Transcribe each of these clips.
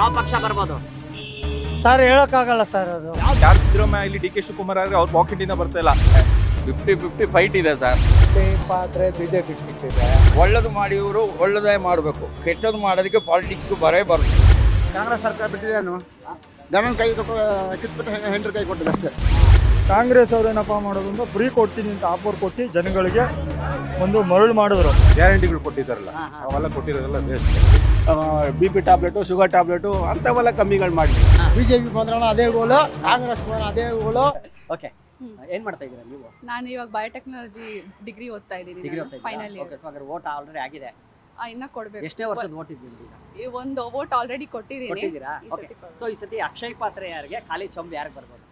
ಯಾವ ಪಕ್ಷ ಬರ್ಬೋದು? ಸರ್ ಹೇಳಕ್ಕಾಗಲ್ಲ ಸರ್ ಅದು. ಯಾರು ಸಿದ್ದರಾಮಯ್ಯ ಇಲ್ಲಿ ಡಿ ಕೆ ಶಿವಕುಮಾರ್ ಆದ್ರೆ ಅವ್ರ ಪಾಕೆಟ್ ಇಂದ ಬರ್ತಾ ಇಲ್ಲ. ಫಿಫ್ಟಿ ಫಿಫ್ಟಿ ಫೈಟ್ ಇದೆ ಸರ್. ಸೇಫ್ ಆದ್ರೆ ಬಿಜೆಪಿ ಸಿಕ್ಕಿದೆ ಒಳ್ಳೇದು ಮಾಡಿ ಇವರು ಒಳ್ಳೇದೇ ಮಾಡಬೇಕು. ಕೆಟ್ಟದ್ದು ಮಾಡೋದಕ್ಕೆ ಪಾಲಿಟಿಕ್ಸ್ಗೂ ಬರೇ ಬರುತ್ತೆ. ಕಾಂಗ್ರೆಸ್ ಸರ್ಕಾರ ಬಿಟ್ಟಿದ್ದೇನು ಜನನ ಕೈ ಕಿತ್ಬಿಟ್ಟು ಹೆಂಡ್ರ ಕೈ ಕೊಟ್ಟಿದೆ ಅಷ್ಟೇ. ಕಾಂಗ್ರೆಸ್ ಅವ್ರು ಏನಪ್ಪ ಮಾಡೋದು ಅಂದ್ರೆ ಫ್ರೀ ಕೊಡ್ತೀನಿ ಅಂತ ಆಫರ್ ಕೊಟ್ಟು ಜನಗಳಿಗೆ ಒಂದು ಮರಳು ಮಾಡಿದ್ರು. ಗ್ಯಾರಂಟಿಗಳು ಕೊಟ್ಟಿದ್ದಾರಲ್ಲ. ಅವೆಲ್ಲ ಕೊಟ್ಟಿರೋದೆಲ್ಲ waste B P tablet sugar tablet ಅಂಥವೆಲ್ಲ ಕಮ್ಮಿಗಳು ಮಾಡಿ. ಬಿಜೆಪಿ ಬಂದ್ರಣ ಅದೇ ಗೋಲು ಕಾಂಗ್ರೆಸ್ ಬಂದ್ರೆ ಅದೇ ಗೋಲು ಓಕೆ ಏನ್ ಮಾಡ್ತಾ ಇದ್ದೀರಾ ನೀವು? ನಾನು ಇವಾಗ ಬಯೋಟೆಕ್ನಾಲಜಿ ಡಿಗ್ರಿ ಓದ್ತಾ ಡಿಗ್ರಿ ಇದ್ದೀನಿ ಫೈನಲ್ ಓಕೆ ಸೊ ಹಾಗಾದ್ರೆ ವೋಟ್ ಆಲ್ರೆಡಿ ಆಗಿದೆ. ಇನ್ನ ಕೊಡ್ಬೇಕು. ಎಷ್ಟೇ ವರ್ಷದ ವೋಟ್ ಇದ್ದೀನಿ ಈಗ? ಈ ಒಂದು ವೋಟ್ ಆಲ್ರೆಡಿ ಕೊಟ್ಟಿದ್ದೀನಿ. ಸೊ ಈ ಸತಿ ಅಕ್ಷಯ್ ಪಾತ್ರೆ ಯಾರಿಗೆ ಖಾಲಿ ಚೊಂಬು ಯಾರಿಗೆ ಬರ್ಬೋದು?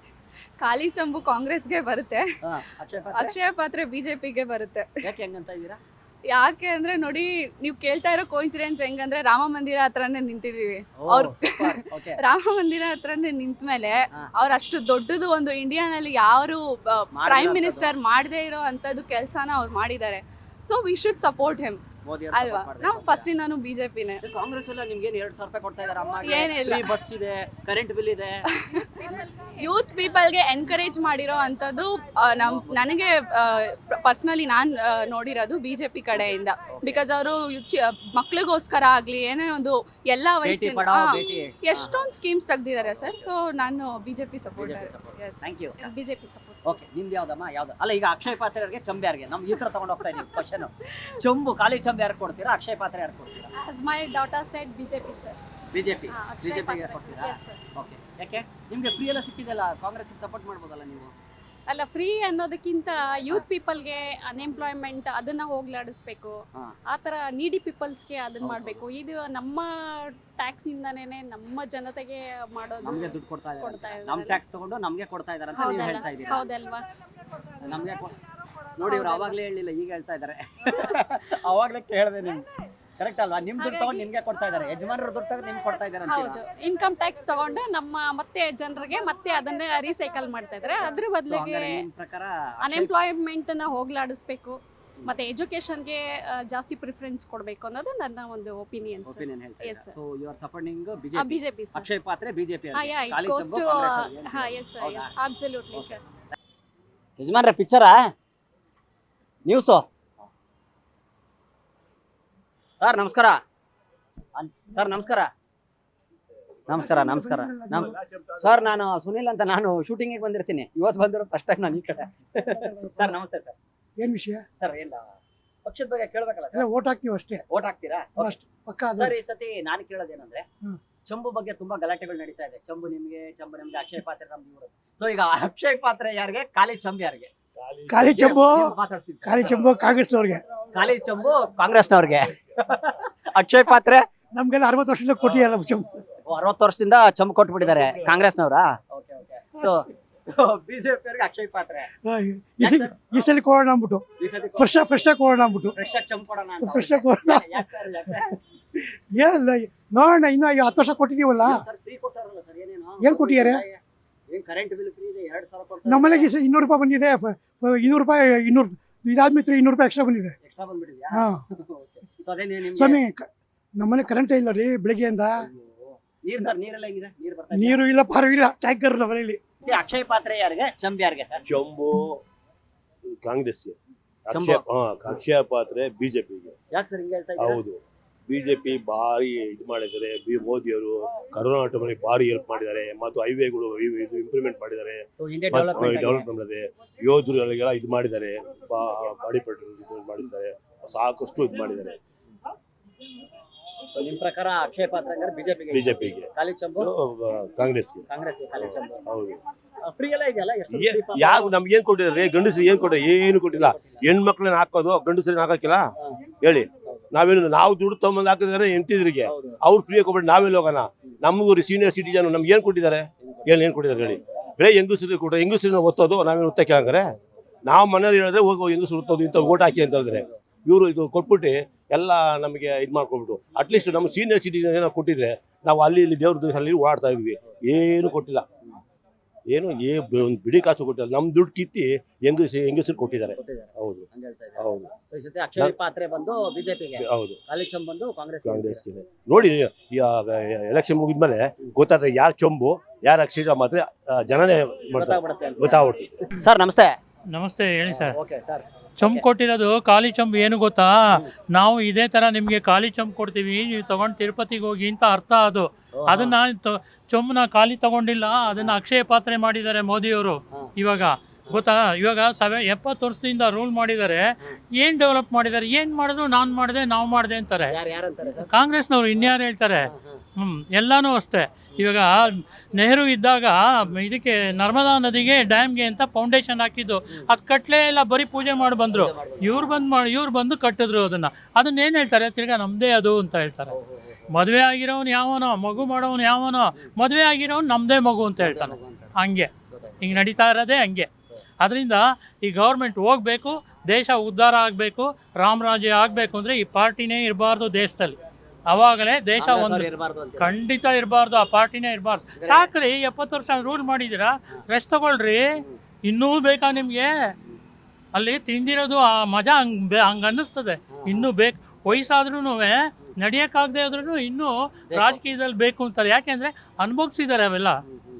ಖಾಲಿ ಚಂಬು ಕಾಂಗ್ರೆಸ್ಗೆ ಬರುತ್ತೆ. ಹಾ, ಅಕ್ಷಯ್ ಪಾತ್ರೆ? ಅಕ್ಷಯ ಪಾತ್ರೆ ಬಿಜೆಪಿಗೆ ಬರುತ್ತೆ. ಯಾಕೆ ಹೆಂಗಂತ ಇದ್ದೀರಾ? ಯಾಕೆ ಅಂದ್ರೆ ನೋಡಿ ನೀವು ಕೇಳ್ತಾ ಇರೋ ಕೋಇನ್ಸಿಡೆನ್ಸ್ ಹೆಂಗಂದ್ರೆ ರಾಮ ಮಂದಿರ ಹತ್ರನೇ ನಿಂತಿದೀವಿ ಅವ್ರ ರಾಮ ಮಂದಿರ ಹತ್ರನೇ ನಿಂತ ಮೇಲೆ ಅವ್ರ ಅಷ್ಟು ದೊಡ್ಡದು ಒಂದು ಇಂಡಿಯಾನಲ್ಲಿ ಯಾರು ಪ್ರೈಮ್. ಮಿನಿಸ್ಟರ್ ಮಾಡದೇ ಇರೋ ಅಂತದ್ದು ಕೆಲಸನ ಅವ್ರು ಮಾಡಿದ್ದಾರೆ. So we should support him Modi ಅಲ್ವಾ? ನಾವು ಫಸ್ಟ್ ನಾನು ಬಿಜೆಪಿನೇ ಕಾಂಗ್ರೆಸ್ ಎಲ್ಲ ನಿಮ್ಗೆ ಎರಡ್ ಸಾವಿರ ರೂಪಾಯಿ ಕೊಡ್ತಾ ಇದಾರೆ ಅಮ್ಮ ಏನಿಲ್ಲ. ಬಸ್ ಇದೆ ಕರೆಂಟ್ ಬಿಲ್ ಇದೆ. ಯೂತ್ ಪೀಪಲ್ಗೆ ಎನ್ಕರೇಜ್ ಮಾಡಿರೋ ಅಂಥದ್ದು ಆ, ನಮ್ ನನಗೆ ಪರ್ಸ್ನಲಿ ನಾನು ನೋಡಿರೋದು ಬಿ ಜೆ ಪಿ ಕಡೆಯಿಂದ. ಬಿಕಾಸ್ ಅವರು ಮಕ್ಳಿಗೋಸ್ಕರ ಆಗಲಿ ಏನೇ ಒಂದು ಎಲ್ಲ ಭೇಟಿ ವಯಸ್ಸಿನ ಪಡಾವ್ ಭೇಟಿ. ಎಷ್ಟೊಂದು ಸ್ಕೀಮ್ಸ್ ತೆಗ್ದಿದ್ದಾರೆ ಸರ್. ಸೊ ನಾನು B J P support thank you B J P support okay ನಿಮ್ದು ಯಾವ್ದಮ್ಮ? ಯಾವ್ದು? ಅಲ್ಲ ಈಗ ಅಕ್ಷಯ್ ಪಾತ್ರರಿಗೆ ಚಂಬು ಯಾರಿಗೆ ನಮ್ ಈ ತರ ತಗೊಂಡು ಹೋಗ್ತಾ ಇದೀವಿ ಕ್ವಶನ್ ಚಂಬು ಖಾಲಿ ಚಂಬು ಯಾರು ಕೊಡ್ತೀರಾ? ಅಕ್ಷಯ್ ಪಾತ್ರ ಯಾರು ಕೊಡ್ತೀರಾ? As my data set BJP sir BJP ಬಿಜೆಪಿಗೆ ಕೊಡ್ತೀರಾ? ಓಕೆ ಯಾಕೆ? ನಿಮ್ಗೆ ಫ್ರೀ ಎಲ್ಲ ಸಿಕ್ಕಿದೆಲ್ಲ ಕಾಂಗ್ರೆಸ್ ಸಪೋರ್ಟ್ ಮಾಡ್ಬೋದಲ್ಲ ನೀವು? ಅಲ್ಲ ಫ್ರೀ ಅನ್ನೋದಕ್ಕಿಂತ ಯೂತ್ ಪೀಪಲ್ಗೆ ಅನ್ಎಂಪ್ಲಾಯ್ಮೆಂಟ್ ಅದನ್ನ ಹೋಗ್ಲಾಡಿಸ್ಬೇಕು. ಹಾ. ಆ ಥರ ನೀಡಿ ಪೀಪಲ್ಸ್ಗೆ ಅದನ್ನ ಮಾಡಬೇಕು. ಇದು ನಮ್ಮ ಟ್ಯಾಕ್ಸ್ ಇಂದಾನೇ ನಮ್ಮ ಜನತೆಗೆ ಮಾಡೋದು ನಮ್ಗೆ ದುಡ್ಡು ಕೊಡ್ತಾ ಕೊಡ್ತಾ ಇದ್ದಾರೆ ನಮ್ಮ ನಮ್ ಟ್ಯಾಕ್ಸ್ ತಗೊಂಡು ನಮ್ಗೆ ಕೊಡ್ತಾ ಇದಾರೆ ಅಂತ ನೀವು ಹೌದಲ್ಲ? ಹೇಳ್ತಾ ಇದ್ದೀರಾ? ಹೌದಲ್ವಾ? ನಮ್ಗೆ ಕೊ- ನೋಡಿ ಇವ್ರು ಅವಾಗ್ಲೇ ಹೇಳಿಲ್ಲ ಈಗ ಹೇಳ್ತಾ ಇದಾರೆ ಅವಾಗ್ಲೇ ಕೇಳಿದೆ ನಿಮ್ ಕರೆಕ್ಟ್ ಅಲ್ವಾ? ನಿಮ್ ದುಡ್ಡು ತಗೊಂಡು ನಿಮ್ಗೆ ಕೊಡ್ತಾ ಇದಾರೆ ಯಜಮಾನರ ದುಡ್ಡು ತಗೊಂಡು ನಿಮ್ಗೆ ಕೊಡ್ತಾ ಹೌದು ಅಂತೀರಾ? ಇನ್ಕಮ್ ಟ್ಯಾಕ್ಸ್ ತಗೊಂಡು ನಮ್ಮ ಮತ್ತೆ ಜನರಿಗೆ ಮತ್ತೆ ಅದನ್ನೇ ರೀಸೈಕಲ್ ಮಾಡ್ತಾ ಇದಾರೆ ಅದ್ರ ಬದಲಿಗೆ ನಿಮ್ ಪ್ರಕಾರ ಅನ್ಎಂಪ್ಲಾಯ್ಮೆಂಟ್ನ ಹೋಗ್ಲಾಡಿಸ್ಬೇಕು. ಮತ್ತೆ ಎಜುಕೇಶನ್ಗೆ ಜಾಸ್ತಿ ಪ್ರಿಫರೆನ್ಸ್ ಕೊಡಬೇಕು ಅನ್ನೋದು ನನ್ನ ಒಂದು ಒಪಿನಿಯನ್ ಒಪಿನಿಯನ್ ಹೇಳ್ತಾ Yes, ಇದ್ದಾರೆ so you are supporting BJP BJP sir Akshay Patra BJP ಹಾ ಯಾ ಇಟ್ ಗೋಸ್ ಟು ಹಾ ಎಸ್? ಎಸ್ ಅಬ್ಸಲ್ಯೂಟ್ಲಿ ಸರ್ ಯಜಮಾನ್ರ ಪಿಕ್ಚರಾ ನ್ಯೂಸು ಸರ್ ನಮಸ್ಕಾರ. ಸರ್ ನಮಸ್ಕಾರ. ನಮಸ್ಕಾರ ನಮಸ್ಕಾರ. ನಮ್ ಸರ್ ನಾನು ಸುನಿಲ್ ಅಂತ ನಾನು ಶೂಟಿಂಗಿಗೆ ಬಂದಿರ್ತೀನಿ. ಇವತ್ತು ಬಂದಿರೋದು ಫಸ್ಟ್ ಟೈಮ್ ನಾನು ಈ ಕಡೆ. ಸರ್ ನಮಸ್ತೆ ಸರ್. ಏನ್ ವಿಷಯ? ಸರ್ ಇಲ್ಲ. ಪಕ್ಷದ ಬಗ್ಗೆ ಕೇಳ್ಬೇಕಲ್ಲ ಸರ್? ಓಟ್ ಹಾಕ್ತೀವಿ ಅಷ್ಟೇ. ಓಟ್ ಹಾಕ್ತೀರಾ? ಪಕ್ಕ ಸರ್ ಈ ಸತಿ ನಾನು ಕೇಳೋದೇನಂದ್ರೆ. ಚಂಬು ಬಗ್ಗೆ ತುಂಬಾ ಗಲಾಟೆಗಳು ನಡೀತಾ ಇದೆ. ಚಂಬು ನಿಮ್ಗೆ ಚಂಬು ನಿಮ್ಗೆ ಅಕ್ಷಯ್ ಪಾತ್ರೆ ನಮ್ಗೆ ಇವರು ಸೊ ಈಗ ಅಕ್ಷಯ್ ಪಾತ್ರೆ ಯಾರಿಗೆ? ಖಾಲಿ ಚಂಬು ಯಾರಿಗೆ? ಖಾಲಿ ಚಂಬು. ಖಾಲಿ ಚಂಬು ಕಾಂಗ್ರೆಸ್ನವ್ರಿಗೆ. ಖಾಲಿ ಚಂಬು ಕಾಂಗ್ರೆಸ್ನವ್ರಿಗೆ. ಅಕ್ಷಯ್ ಪಾತ್ರೆ. ನಮ್ಗೆಲ್ಲ ಅರವತ್ತು ವರ್ಷದಿಂದ ಕೊಟ್ಟಿಯಲ್ಲ ಚಂಬು. ಅರವತ್ತು ವರ್ಷದಿಂದ ಚಂಬು ಕೊಟ್ಬಿಟ್ಟಿದ್ದಾರೆ ಕಾಂಗ್ರೆಸ್ನವರಾ? ಸೊ ಬಿಜೆಪಿ ಅಕ್ಷಯ್ ಪಾತ್ರೆ. ಈ ಸಲ ಕೊಡೋಣ ಅಂದ್ಬಿಟ್ಟು. ಫ್ರೆಶ್ ಫ್ರೆಶ್ ಆಗಿ ಕೊಡೋಣ ಅಂದ್ಬಿಟ್ಟು. ಫ್ರೆಶ್ ಆಗಿ ಕೊಡೋಣ? ಏನಿಲ್ಲ ನೋಡೋಣ ಇನ್ನೂ ಹತ್ತು ವರ್ಷ ಏನೇನು? ಏನ್ ಕೊಟ್ಟಿದ್ದಾರೆ? ನಮ್ಮನೆಗೆ ಇನ್ನೂರು ರೂಪಾಯಿ ಬಂದಿದೆ. ಇನ್ನೂರು ರೂಪಾಯಿ ಇನ್ನೂರು ಮಿತ್ರ ಇನ್ನೂರು ರೂಪಾಯಿ ಎಕ್ಸ್ಟ್ರಾ ಬಂದಿದೆ. ಹಾ. ಸ್ವಾಮಿ ನಮ್ಮನೆ ಕರೆಂಟ್ ಇಲ್ಲ ರೀ ಬೆಳಿಗ್ಗೆಯಿಂದ. ನೀರ್ ಇಲ್ಲ ಪಾರು ಇಲ್ಲ ಟ್ಯಾಂಕರ್ ನಮ್ಮನೇಲಿ ಈ ಅಕ್ಷಯ್ ಪಾತ್ರೆ ಯಾರಿಗೆ? ಚಂಬ್ ಯಾರಿಗೆ ಸರ್? ಚಂಬು ಕಾಂಗ್ರೆಸ್. ಅಕ್ಷಯ ಅಕ್ಷಯ ಪಾತ್ರೆ ಬಿಜೆಪಿಗೆ. ಯಾಕೆ ಸರ್ ಹಿಂಗೆ ಹೇಳ್ತಾ ಇದ್ದೀರಾ? ಹೌದು. ಬಿಜೆಪಿ ಭಾರಿ ಇದು ಮಾಡಿದ್ದಾರೆ. ಬಿ ಮೋದಿಯವರು ಕರೋನಾ ಟೈಮಲ್ಲಿ ಭಾರಿ ಹೆಲ್ಪ್ ಮಾಡಿದ್ದಾರೆ. ಮತ್ತು ಹೈವೇಗಳು ಇದು ಇಂಪ್ಲಿಮೆಂಟ್ ಮಾಡಿದ್ದಾರೆ. ಡೆವಲಪ್ಮೆಂಟ್ ಇದೆ ಯೋಧರಿಗೆಲ್ಲ ಇದು ಮಾಡಿದ್ದಾರೆ. ಬಾಡಿ ಪೆಟ್ರೋಲ್ ಮಾಡಿದ್ದಾರೆ. ಸಾಕಷ್ಟು ಇದು ಮಾಡಿದ್ದಾರೆ. ನಿಮ್ ಪ್ರಕಾರ ಆಕ್ಷೇಪ ಬಿಜೆಪಿಗೆ? ಬಿಜೆಪಿಗೆ. ಕಾಂಗ್ರೆಸ್ಗೆ. ಹೌದು. ಯಾವ ನಮ್ಗೆ ಏನ್ ಕೊಟ್ಟಿದ್ದಾರೆ? ಗಂಡಸರು ಏನ್ ಕೊಟ್ಟಿಲ್ಲ. ಏನು ಕೊಟ್ಟಿಲ್ಲ? ಹೆಣ್ಮಕ್ಳನ್ನ ಹಾಕೋದು ಗಂಡಸರನ್ನ ಹಾಕಕ್ಕಿಲ್ಲ ಹೇಳಿ. ನಾವೇನು ನಾವು ದುಡ್ಡು ತಗೊಂಬಂದು ಹಾಕಿದಾರೆ ಎಂಟಿದ್ರಿಗೆ ಅವ್ರು ಫ್ರೀ ಕೊಟ್ಬಿಟ್ಟು ನಾವೆಲ್ಲ ಹೋಗೋಣ? ನಮಗೂ ಸೀನಿಯರ್ ಸಿಟಿಜನ್ ನಮ್ಗೆ ಏನ್ ಕೊಟ್ಟಿದ್ದಾರೆ? ಏನ್ ಏನ್ ಕೊಟ್ಟಿದ್ದಾರೆ ಹೇಳಿ. ಬೇರೆ ಹೆಂಗಸ್ರಿಗೆ ಕೊಟ್ಟರೆ ಹೆಂಗಸರನ್ನ ಒತ್ತೋದು ನಾವೇನು ಒತ್ತಕ್ಕೆ ಹಂಗಾರೆ ನಾವು ಮನೇಲಿ ಹೇಳಿದ್ರೆ ಹೋಗೋ ಹೆಂಗಸರು ಒತ್ತೋದು ಇಂಥ ಓಟ್ ಹಾಕಿ ಅಂತ ಹೇಳಿದ್ರೆ. ಇವರು ಇದು ಕೊಟ್ಬಿಟ್ಟು ಎಲ್ಲ ನಮಗೆ ಇದು ಮಾಡ್ಕೊಬಿಟ್ಟು ಅಟ್ಲೀಸ್ಟ್ ನಮ್ಮ ಸೀನಿಯರ್ ಸಿಟಿಜನ್ ಏನೋ ಕೊಟ್ಟಿದ್ರೆ ನಾವು ಅಲ್ಲಿ ಇಲ್ಲಿ ದೇವ್ರ ಅಲ್ಲಿ ಓಡಾಡ್ತಾ ಇದ್ವಿ. ಏನು ಕೊಟ್ಟಿಲ್ಲ. ಏನು ಏ ಒಂದು ಬಿಡಿ ಕಾಸು ಕೊಟ್ಟಿಲ್ಲ ನಮ್ಮ ದುಡ್ಡು ಕಿತ್ತಿ ಹೆಂಗ್ ಹೆಂಗಸರು ಕೊಟ್ಟಿದ್ದಾರೆ. ಹೌದು. ಹಂಗ್ ಹೇಳ್ತಾ ಇದ್ದಾರೆ. ಹೌದು. ಅಕ್ಷಯ್ ಪಾತ್ರೆ ಬಂದು ಬಿಜೆಪಿಗೆ. ಹೌದು. ಬಂದು ಕಾಂಗ್ರೆಸ್ ಕಾಂಗ್ರೆಸ್ ನೋಡಿ ಎಲೆಕ್ಷನ್ ಮುಗಿದ್ಮೇಲೆ ಗೊತ್ತಾದ್ರೆ ಯಾರು ಚೊಂಬು ಯಾರು ಅಕ್ಷಯ ಮಾತ್ರ ಜನನೇ ಗೊತ್ತಾಗ್ಬಿಡುತ್ತೆ ಗೊತ್ತಾಗ್ಬಿಡ್ತು ಸರ್ ನಮಸ್ತೆ. ನಮಸ್ತೆ ಹೇಳಿ ಸರ್. Okay sir. ಚಂಪ್ ಕೊಟ್ಟಿರೋದು ಖಾಲಿ ಚಂಪ್ ಏನು ಗೊತ್ತಾ? ನಾವು ಇದೇ ತರ ನಿಮಗೆ ಖಾಲಿ ಚಂಪ್ ಕೊಡ್ತೀವಿ ನೀವು ತಗೊಂಡು ತಿರುಪತಿಗೆ ಹೋಗಿ ಅಂತ ಅರ್ಥ ಅದು. ಅದನ್ನ ಚಂಪ್ ಚೊಂಬನ್ನ ಖಾಲಿ ತಗೊಂಡಿಲ್ಲ ಅದನ್ನ ಅಕ್ಷಯ ಪಾತ್ರೆ ಮಾಡಿದ್ದಾರೆ ಮೋದಿಯವರು. ಇವಾಗ. ಗೊತ್ತಾ? ಇವಾಗ ಸವೆ ಎಪ್ಪತ್ತು ವರ್ಷದಿಂದ ರೂಲ್ ಮಾಡಿದ್ದಾರೆ. ಏನು ಡೆವಲಪ್ ಮಾಡಿದ್ದಾರೆ? ಏನು ಮಾಡಿದ್ರು ನಾನು ಮಾಡಿದೆ ನಾವು ಮಾಡಿದೆ ಅಂತಾರೆ. ಕಾಂಗ್ರೆಸ್ನವರು ಇನ್ಯಾರು ಹೇಳ್ತಾರೆ? ಹ್ಞೂ ಎಲ್ಲನೂ ಅಷ್ಟೇ. ಇವಾಗ ನೆಹರು ಇದ್ದಾಗ ಇದಕ್ಕೆ ನರ್ಮದಾ ನದಿಗೆ ಡ್ಯಾಮ್ಗೆ ಅಂತ ಫೌಂಡೇಶನ್ ಹಾಕಿದ್ದು. ಅದು ಕಟ್ಲೇ ಇಲ್ಲ ಬರೀ ಪೂಜೆ ಮಾಡಿ ಬಂದರು. ಇವ್ರು ಬಂದು ಮಾಡಿ ಇವ್ರು ಬಂದು ಕಟ್ಟಿದ್ರು ಅದನ್ನು. ಅದನ್ನ ಏನ್ ಹೇಳ್ತಾರೆ? ತಿರ್ಗಾ ನಮ್ಮದೇ ಅದು ಅಂತ ಹೇಳ್ತಾರೆ. ಮದುವೆ ಆಗಿರೋನು ಯಾವನೋ ಮಗು ಮಾಡೋನು ಯಾವನೋ ಮದುವೆ ಆಗಿರೋನು ನಮ್ಮದೇ ಮಗು ಅಂತ ಹೇಳ್ತಾನೆ. ಹಂಗೆ. ಹಿಂಗೆ ನಡೀತಾ ಇರೋದೇ ಹಂಗೆ. ಅದರಿಂದ ಈ ಗೌರ್ಮೆಂಟ್ ಹೋಗ್ಬೇಕು ದೇಶ ಉದ್ಧಾರ ಆಗಬೇಕು ರಾಮರಾಜ್ಯ ಆಗಬೇಕು ಅಂದರೆ ಈ ಪಾರ್ಟಿನೇ ಇರಬಾರ್ದು ದೇಶದಲ್ಲಿ. ಅವಾಗಲೇ ದೇಶ ಒಂದು ಇರಬಾರ್ದು ಖಂಡಿತ ಇರಬಾರ್ದು ಆ ಪಾರ್ಟಿನೇ ಇರಬಾರ್ದು. ಸಾಕ್ರಿ ಎಪ್ಪತ್ತು ವರ್ಷ ರೂಲ್ ಮಾಡಿದ್ದೀರಾ? ರೆಸ್ಟ್ ತಗೊಳ್ರಿ. ಇನ್ನೂ ಬೇಕಾ ನಿಮಗೆ? ಅಲ್ಲಿ ತಿಂದಿರೋದು ಆ ಮಜಾ ಹಂಗ್ ಹಂಗೆ ಹಂಗ್ ಅನ್ನಿಸ್ತದೆ. ಇನ್ನೂ ಬೇಕು ವಯಸ್ಸಾದ್ರೂ ನಡಿಯೋಕ್ಕಾಗದೆ ಆದ್ರೂ ಇನ್ನೂ ರಾಜಕೀಯದಲ್ಲಿ ಬೇಕು ಅಂತಾರೆ. ಯಾಕೆಂದರೆ ಅನುಭವಿಸಿದ್ದಾರೆ ಅವೆಲ್ಲ.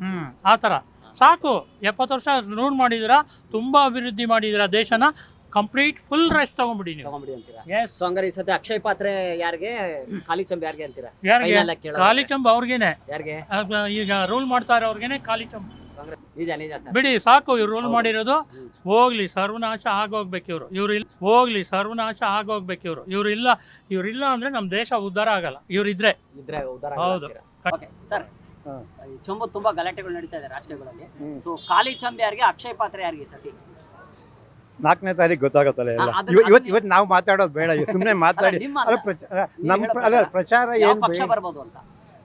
ಹ್ಞೂ ಆ ಥರ. ಸಾಕು. ಎಪ್ಪತ್ತು ವರ್ಷ ರೂಲ್ ಮಾಡಿದ್ದೀರಾ? ತುಂಬಾ ಅಭಿವೃದ್ಧಿ ಮಾಡಿದ್ದೀರಾ ದೇಶನ? ಕಂಪ್ಲೀಟ್ ಫುಲ್ ರೆಸ್ಟ್ ತಗೊಂಡ್ಬಿಡಿ ನೀವು. ತಗೊಂಬಿಡಿ ಅಂತೀರಾ? ಎಸ್ ಸೊ ಹಂಗಾರೆ ಈ ಸತಿ ಅಕ್ಷಯ್ ಪಾತ್ರೆ ಯಾರಿಗೆ? ಖಾಲಿ ಚಂಬ್ ಯಾರಿಗೆ ಅಂತೀರಾ? ಯಾರಿಗೆ? Final ಆಗಿ ಕೇಳೋದಾದ್ರೆ. ಖಾಲಿ ಚಂಬ್ ಅವ್ರಿಗೇನೆ. ಯಾರಿಗೆ? ಅಹ್, ಈಗ ರೂಲ್ ಮಾಡ್ತಾರೆ ಇರೋರ್ಗೆನೆ ಖಾಲಿ ಚಂಬ್. ನಿಜ ನಿಜ ಸರ್. ಬಿಡಿ ಸಾಕು ಇವ್ರು ರೂಲ್ ಮಾಡಿರೋದು. ಹೋಗ್ಲಿ ಸರ್ವನಾಶ ಆಗೋಗ್ಬೇಕು ಇವ್ರು. ಇವ್ರು ಇಲ್ಲ ಹೋಗ್ಲಿ ಸರ್ವನಾಶ ಆಗೋಗ್ಬೇಕು ಇವ್ರು. ಇವ್ರು ಇಲ್ಲ ಇವ್ರು ಇಲ್ಲ ಅಂದ್ರೆ ನಮ್ ದೇಶ ಉದ್ಧಾರ ಆಗಲ್ಲ. ಇವ್ರು ಇದ್ರೆ ಉದ್ದಾರ ಹೌದು. ಸರ್. ಈ ಚಂಬು ತುಂಬಾ ಗಲಾಟೆಗಳು ನಡೀತಾ ಇದೆ ರಾಜಕೀಯಗಳಲ್ಲಿ. ಸೊ ಖಾಲಿ ಚಂಬ್ ಯಾರಿಗೆ ಅಕ್ಷಯ್ ಪಾತ್ರೆ ಯಾರಿಗೆ ಸತಿ ನಾಲ್ಕನೇ ತಾರೀಕು ಗೊತ್ತಾಗುತ್ತಲ್ಲ ಇವತ್ ಆ, ಅದನ್ನ- ಇವ- ಇವತ್ತು ಇವತ್ತು ನಾವು ಮಾತಾಡೋದು ಬೇಡ ಸುಮ್ಮನೆ ಮಾತಾಡಿ ಅಲ್ಲ, ನಿಮ್ಮ ಅಲ್ಲ ಅಲ್ಲ. ಪ್ರಚ- ನೀವು ನಮ್ಮ ಹೇಳೋ ಅಲ್ಲ ಪ್ರಚಾರ ಯಾವ ಏನು ಪಕ್ಷ ಬರ್ಬೋದು ಅಂತ?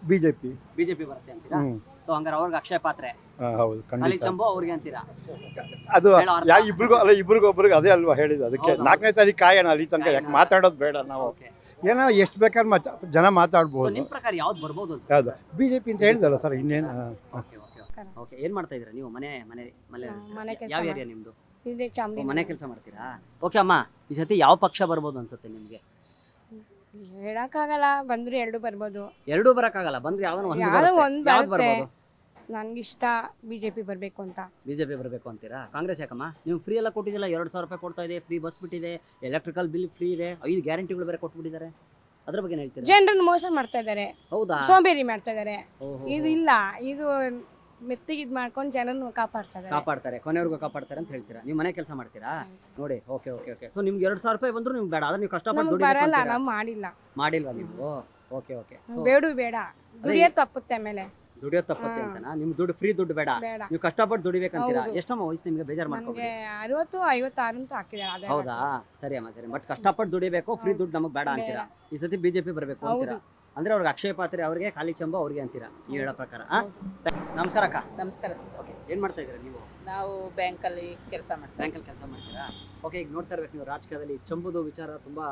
ಬಿಜೆಪಿ. ಬಿಜೆಪಿ ಬರುತ್ತೆ ಅಂತೀರಾ? ಹ್ಮ್. ಸೊ ಹಂಗಾರೆ ಅವ್ರಿಗೆ ಅಕ್ಷಯ್ ಪಾತ್ರೆ. ಹೌದು ಖಾಲಿ ಖಂಡಿತ ಚಂಬು ಅವ್ರಿಗೆ ಅಂತೀರಾ? ಅದು ಹೇಳೋ ಅರ್ಥ. ಯಾ ಇಬ್ರಿಗೂ ಅಲ್ಲ ಇಬ್ರಿಗೂ ಒಬ್ರಿಗೆ ಅದೇ ಅಲ್ವಾ ಹೇಳಿದ್ದು. ಅದಕ್ಕೆ ಹೌದು, ಹೌದು. ನಾಲ್ಕನೇ ತಾರೀಕು ಕಾಯೋಣ ಅಲ್ಲಿ ತನಕ ಯಾಕೆ. ಮಾತಾಡೋದು ಬೇಡ ನಾವು. ಓಕೆ. ಏನೋ ಎಷ್ಟು ಬೇಕಾದ್ರೆ ಮಾತಾ ಜನ ಮಾತಾಡ್ಬೋದು. ನಿಮ್ ಪ್ರಕಾರ ಯಾವ್ದು ಬರ್ಬೋದು ಅಂತ ಯಾವ್ದು? ಬಿಜೆಪಿ ಅಂತ ಹೇಳಿದಲ್ಲ ಸರ್ ಇನ್ನೇನು ಓಕೆ ಓಕೆ ಓಕೆ ಏನ್ ಮಾಡ್ತಾ ಇದೀರಾ ನೀವು? ಮನೆ ಮನೆ ಮನೆ ಮನೆ ಕೆಲ್ಸ ಯಾವ ಏರಿಯಾ ನಿಮ್ದು? ಇದೇ ಓ, ಮನೆ ಕೆಲಸ ಮಾಡ್ತೀರಾ? ಓಕೆ ಅಮ್ಮ ಈ ಸತಿ ಯಾವ ಪಕ್ಷ ಬರ್ಬೋದು ಅನ್ಸುತ್ತೆ ನಿಮ್ಗೆ? ಹೇಳಕ್ಕಾಗಲ್ಲ ಬಂದ್ರೆ ಎರಡು ಬರ್ಬೋದು. ಎರಡು ಬರಕ್ಕಾಗಲ್ಲ ಬಂದ್ರೆ ಯಾವ್ದು ಒಂದು ಯಾವ್ದೋ ಬರುತ್ತೆ. ಒಂದ್ ಯಾವ್ದು ಬರುತ್ತೆ. ಬರ್ಬೋದು? ನನ್ಗಿಷ್ಟ ಬಿಜೆಪಿ ಬರ್ಬೇಕು ಅಂತ. ಬಿಜೆಪಿ ಬರಬೇಕು ಅಂತೀರಾ? ಕಾಂಗ್ರೆಸ್ ಯಾಕಮ್ಮ? ನೀವು ಫ್ರೀ ಎಲ್ಲ ಕೊಟ್ಟಿದ್ದಿಲ್ಲ ಎರಡು ಸಾವಿರ ರೂಪಾಯಿ ಕೊಡ್ತಾ ಇದೆ ಫ್ರೀ ಬಸ್ ಬಿಟ್ಟಿದೆ ಎಲೆಕ್ಟ್ರಿಕಲ್ ಬಿಲ್ ಫ್ರೀ ಇದೆ ಐದು ಗ್ಯಾರಂಟಿಗಳು ಬೇರೆ ಕೊಟ್ಬಿಟ್ಟಿದ್ದಾರೆ. ಅದ್ರ ಬಗ್ಗೆ ಏನ್ ಹೇಳ್ತೀರಾ? ಜನರನ್ನ ಮೋಸ ಮಾಡ್ತಾ ಇದ್ದಾರೆ. ಹೌದಾ? ಸೋಂಬೇರಿ ಮಾಡ್ತಾ ಇದಾರೆ ಓಹೋ, ಇದು ಇಲ್ಲ ಇದು ಮೆತ್ತಿಗೆ ಇದು ಮಾಡ್ಕೊಂಡು ಜನರನ್ನು ಕಾಪಾಡ್ತಾ ಇದಾರೆ ಕಾಪಾಡ್ತಾರೆ ಕೊನೆವರೆಗೂ ಕಾಪಾಡ್ತಾರೆ ಅಂತ ಹೇಳ್ತೀರಾ? ನೀವು ಮನೆ ಕೆಲಸ ಮಾಡ್ತೀರಾ? ನೋಡಿ ಓಕೆ ಓಕೆ ಓಕೆ ಸೊ ನಿಮ್ಗೆ ಎರಡು ಸಾವಿರ ರೂಪಾಯಿ ಬಂದ್ರು ನಿಮ್ಗೆ ಬೇಡ ಅದ್ರ ನೀವು ಕಷ್ಟಪಟ್ಟು ನಮ್ಗ್ ದುಡಿಬೇಕು ಬರಲ್ಲ ಅಂತೀರಾ? ನಾವ್ ಮಾಡಿಲ್ಲ. ಮಾಡಿಲ್ವಾ ನೀವು? ಓಕೆ ಓಕೆ ಬೇಡ ಬೇಡ. ದುಡಿಯೋ ತಪ್ಪುತ್ತೆ ಆಮೇಲೆ. ದುಡಿಯೋದು ತಪ್ಪತ್ತೆ ಹಾ. ಅಂತನಾ? ನಿಮ್ ದುಡ್ಡು ಫ್ರೀ ದುಡ್ಡು ಬೇಡ. ಬೇಡ. ನೀವು ಕಷ್ಟಪಟ್ಟು ದುಡಿಬೇಕಂತೀರಾ? ಹೌದು. ಎಷ್ಟಮ್ಮ ವಯಸ್ಸು ನಿಮ್ಗೆ ಬೇಜಾರು ನಮ್ಗೆ ಮಾಡ್ಕೊಬೇಡಿ. ಅರವತ್ತು ಐವತ್ತಾರು ಅಂತ ಹಾಕಿದಾರೆ ಅದೇ ಹೌದಾ? ಸರಿ ಅಮ್ಮ ಸರಿ. ಬಟ್ ಕಷ್ಟಪಟ್ಟು ದುಡಿಬೇಕು ಫ್ರೀ ಹೌದು. ದುಡ್ಡು ನಮಗೆ ಬೇಡ ಅಂತೀರಾ? ಈ ಸತಿ ಬಿಜೆಪಿ ಬರಬೇಕು ಅಂತೀರಾ? ಹೌದು. ಅಂದ್ರೆ ಅವ್ರಿಗೆ ಅಕ್ಷಯ ಪಾತ್ರೆ ಅವ್ರಿಗೆ ಖಾಲಿ ಚಂಬು ಅವ್ರಿಗೆ ಅಂತೀರಾ? ನೀವು ಹೇಳೋ ಪ್ರಕಾರ ಆ? ನಮಸ್ಕಾರ ಅಕ್ಕ. ನಮಸ್ಕಾರ ಸರ್. ಓಕೆ ಏನ್ ಮಾಡ್ತಾ ಇದ್ದೀರಾ ನೀವು? ನಾವು ಬ್ಯಾಂಕ್ ಅಲ್ಲಿ ಕೆಲಸ ಮಾಡ್ತೀವಿ ಬ್ಯಾಂಕಲ್ಲಿ ಕೆಲಸ ಮಾಡ್ತೀರಾ? ಓಕೆ ಈಗ ನೋಡ್ತಾ ಇರ್ಬೇಕು ನೀವು ರಾಜಕೀಯದಲ್ಲಿ ಚಂಬುದು ವಿಚಾರ ತುಂಬಾ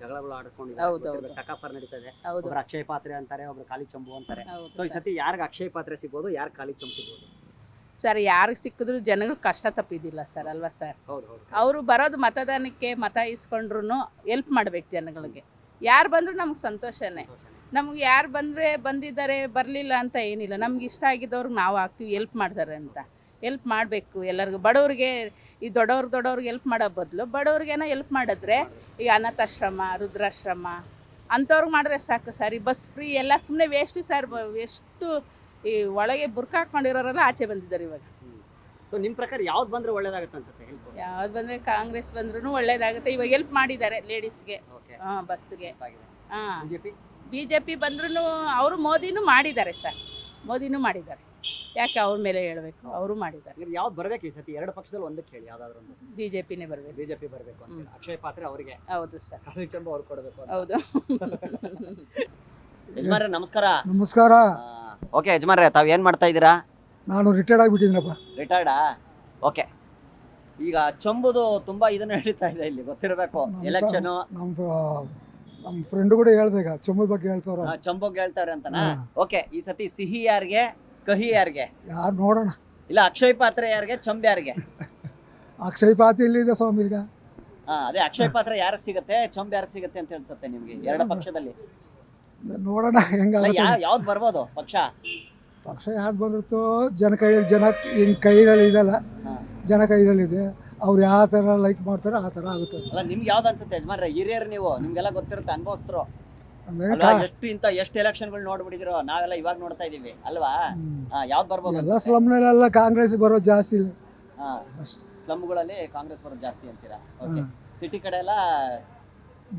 ಜಗಳಗಳು ಆಡ್ಕೊಂಡಿದ್ದಾರೆ ಹೌದು. ಟಕಾಪರ್ ನಡೀತಾ ಇದೆ ಒಬ್ರು ಅಕ್ಷಯ ಪಾತ್ರೆ ಅಂತಾರೆ ಒಬ್ರು ಖಾಲಿ ಚಂಬು ಅಂತಾರೆ. ಸೊ ಈ. ಸತಿ ಯಾರಿಗೆ ಅಕ್ಷಯ ಪಾತ್ರೆ ಸಿಗ್ಬೋದು ಯಾರು ಖಾಲಿ ಚಂಬು ಸಿಗ್ಬೋದು? ಸರ್ ಯಾರಿಗೆ ಸಿಕ್ಕಿದ್ರು ಜನಗಳು ಕಷ್ಟ ತಪ್ಪಿದಿಲ್ಲ ಸರ್ ಅಲ್ವಾ ಸರ್? ಅವರು ಬರೋದು ಮತದಾನಕ್ಕೆ ಮತ ಇಸ್ಕೊಂಡ್ರು ಎಲ್ಪ್ ಮಾಡ್ಬೇಕು ಜನಗಳಿಗೆ. ಯಾರು ಬಂದ್ರು ನಮ್ಗೆ ಸಂತೋಷನೇ. ನಮ್ಗೆ ಯಾರು ಬಂದರೆ ಬಂದಿದ್ದಾರೆ ಬರಲಿಲ್ಲ ಅಂತ ಏನಿಲ್ಲ. ನಮ್ಗೆ ಇಷ್ಟ ಆಗಿದ್ದವ್ರಿಗೆ ನಾವು ಹಾಕ್ತೀವಿ ಎಲ್ಪ್ ಮಾಡ್ತಾರೆ ಅಂತ. ಎಲ್ಪ್ ಮಾಡಬೇಕು ಎಲ್ಲರಿಗೂ. ಬಡವ್ರಿಗೆ ಈ ದೊಡ್ಡವ್ರು ದೊಡ್ಡವ್ರಿಗೆ ಎಲ್ಪ್ ಮಾಡೋ ಬದಲು ಬಡವ್ರಿಗೇನೋ ಎಲ್ಪ್ ಮಾಡಿದ್ರೆ ಈ ಅನಾಥಾಶ್ರಮ ರುದ್ರಾಶ್ರಮ ಅಂಥವ್ರಿಗೆ ಮಾಡಿದ್ರೆ ಸಾಕು ಸರ್. ಈ ಬಸ್ ಫ್ರೀ ಎಲ್ಲ ಸುಮ್ಮನೆ ವೇಸ್ಟ್ ಸರ್ ಎಷ್ಟು ಈ ಒಳಗೆ ಬುರ್ಕ ಹಾಕ್ಕೊಂಡಿರೋರೆಲ್ಲ ಆಚೆ ಬಂದಿದ್ದಾರೆ ಇವಾಗ. ಸೊ ನಿಮ್ಮ ಪ್ರಕಾರ ಯಾವ್ದು ಬಂದ್ರೆ ಒಳ್ಳೇದಾಗುತ್ತೆ ಅನ್ಸುತ್ತೆ ಹೆಲ್ಪ್ ಯಾವ್ದು ಬಂದರೆ ಕಾಂಗ್ರೆಸ್ ಬಂದ್ರೂ ಒಳ್ಳೇದಾಗುತ್ತೆ. ಇವಾಗ ಎಲ್ಪ್ ಮಾಡಿದ್ದಾರೆ ಲೇಡೀಸ್ಗೆ ಹಾಂ ಬಸ್ಗೆ ಹಾಂ ಬಿಜೆಪಿ ಬಿ ಜೆ ಪಿ ಬಂದ್ರೂ ಅವರು ಮೋದಿನೂ ಮಾಡಿದ್ದಾರೆ ಸರ್. ಮೋದಿನೂ ಮಾಡಿದ್ದಾರೆ. ಯಾಕೆ ಅವ್ರ ಮೇಲೆ ಹೇಳಬೇಕು? ಅವರು ಮಾಡಿದ್ದಾರೆ. ಯಾವ್ದು ಬರ್ಬೇಕು ಈ ಸತಿ? ಎರಡು ಪಕ್ಷದಲ್ಲಿ ಒಂದಕ್ಕೆ ಹೇಳಿ ಯಾವ್ದಾದ್ರು ಒಂದು. ಬಿ ಜೆ ಪಿನೇ ಬರಬೇಕು. ಬಿಜೆಪಿ ಬರಬೇಕು ಅಂತ ಹ್ಮ್. ಅಕ್ಷಯ ಪಾತ್ರೆ ಅವರಿಗೆ. ಹೌದು ಸರ್. ಖಾಲಿ ಚಂಬ ಅವ್ರು ಕೊಡಬೇಕು ಅಂತ. ಹೌದು. ಯಜಮಾನ್ರೆ ನಮಸ್ಕಾರ. ನಮಸ್ಕಾರ. ಓಕೆ ಯಜಮಾನ್ರೆ ತಾವ್ ಏನ್ ಮಾಡ್ತಾ ಇದ್ದೀರಾ? ನಾನು ರಿಟೈರ್ಡ್ ಆಗಿಬಿಟ್ಟಿದ್ದೀನಪ್ಪ. ರಿಟೈರ್ಡಾ ಓಕೆ. ಈಗ ಚಂಬುದು ತುಂಬಾ ಇದನ್ನ ಹೇಳ್ತಾ ಇದೆ ಇಲ್ಲಿ ಗೊತ್ತಿರಬೇಕು. ನಮ್ಮ ಎಲೆಕ್ಷನ್ ನಮ್ಮ ನಮ್ಮ ಫ್ರೆಂಡ್ ಕೂಡ ಹೇಳ್ದೆ ಈಗ ಚೊಂಬು ಬಗ್ಗೆ ಹೇಳ್ತಾರ ಚಂಬುಗ್ ಹೇಳ್ತಾರೆ ಅಂತನಾ? ಹಾ. ಓಕೆ ಈ ಸತಿ ಸಿಹಿ ಯಾರಿಗೆ ಕಹಿ ಯಾರಿಗೆ? ಯಾರು ನೋಡೋಣ. ಇಲ್ಲ ಅಕ್ಷಯ್ ಪಾತ್ರೆ ಯಾರಿಗೆ? ಚಂಬ್ ಯಾರಿಗೆ? ಅಕ್ಷಯ್ ಪಾತಿ ಇಲ್ಲಿದೆ ಸ್ವಾಮಿ ಈಗ? ಹಾ ಅದೇ ಅಕ್ಷಯ್ ಪಾತ್ರೆ ಯಾರಿಗೆ ಸಿಗುತ್ತೆ ಚಂಬ್ ಯಾರಿಗೆ ಸಿಗುತ್ತೆ ಅಂತ ಅನ್ಸುತ್ತೆ ನಿಮ್ಗೆ ಎರಡು ಪಕ್ಷದಲ್ಲಿ. ನೋಡೋಣ ಅಲ್ಲ, ಹೆಂಗಾಗುತ್ತೆ ಯಾ- ಯಾವ್ದು ಬರ್ಬೋದು ಪಕ್ಷ? ಪಕ್ಷ ಯಾವ್ದು ಬಂದಿರುತ್ತೋ ಜನ ಕೈ ಜನ ಹಿಂಗ್ ಕೈಯಲ್ಲಿ ಇದಲ್ಲ ಹಾ. ಜನ ಕೈಯಲ್ಲಿದೆ. ಅವ್ರು ಯಾವ ತರ ಲೈಕ್ ಮಾಡ್ತಾರೋ ಆ ತರ ಆಗುತ್ತೆ. ಅಲ್ಲ ನಿಮ್ಗೆ ಯಾವ್ದು ಅನ್ಸುತ್ತೆ ಯಜಮಾನ್ರೆ? ಹಿರಿಯರು ನೀವು ನಿಮ್ಗೆಲ್ಲ ಗೊತ್ತಿರುತ್ತೆ ಅನುಭವಸ್ತರು ಅಂದ್ರೆ ಅಲ್ವಾ ಎಷ್ಟು ಇಂತ ಎಷ್ಟು ಎಲೆಕ್ಷನ್ಗಳು ನೋಡ್ಬಿಟ್ಟಿದಿರೋ ನಾವೆಲ್ಲ ಇವಾಗ ನೋಡ್ತಾ ಇದೀವಿ ಅಲ್ವಾ. ಹಾ, ಯಾವ್ದು ಬರ್ಬೋದು ಎಲ್ಲ? ಸ್ಲಮ್ನಲ್ಲೆಲ್ಲ ಕಾಂಗ್ರೆಸ್ ಬರೋದು ಜಾಸ್ತಿ ಇಲ್ಲ ಹಾ ಸ್ಲಮ್ಗಳಲ್ಲಿ ಕಾಂಗ್ರೆಸ್ ಬರೋದು ಜಾಸ್ತಿ ಅಂತೀರಾ ಓಕೆ ಹಾ. ಸಿಟಿ ಕಡೆ ಎಲ್ಲ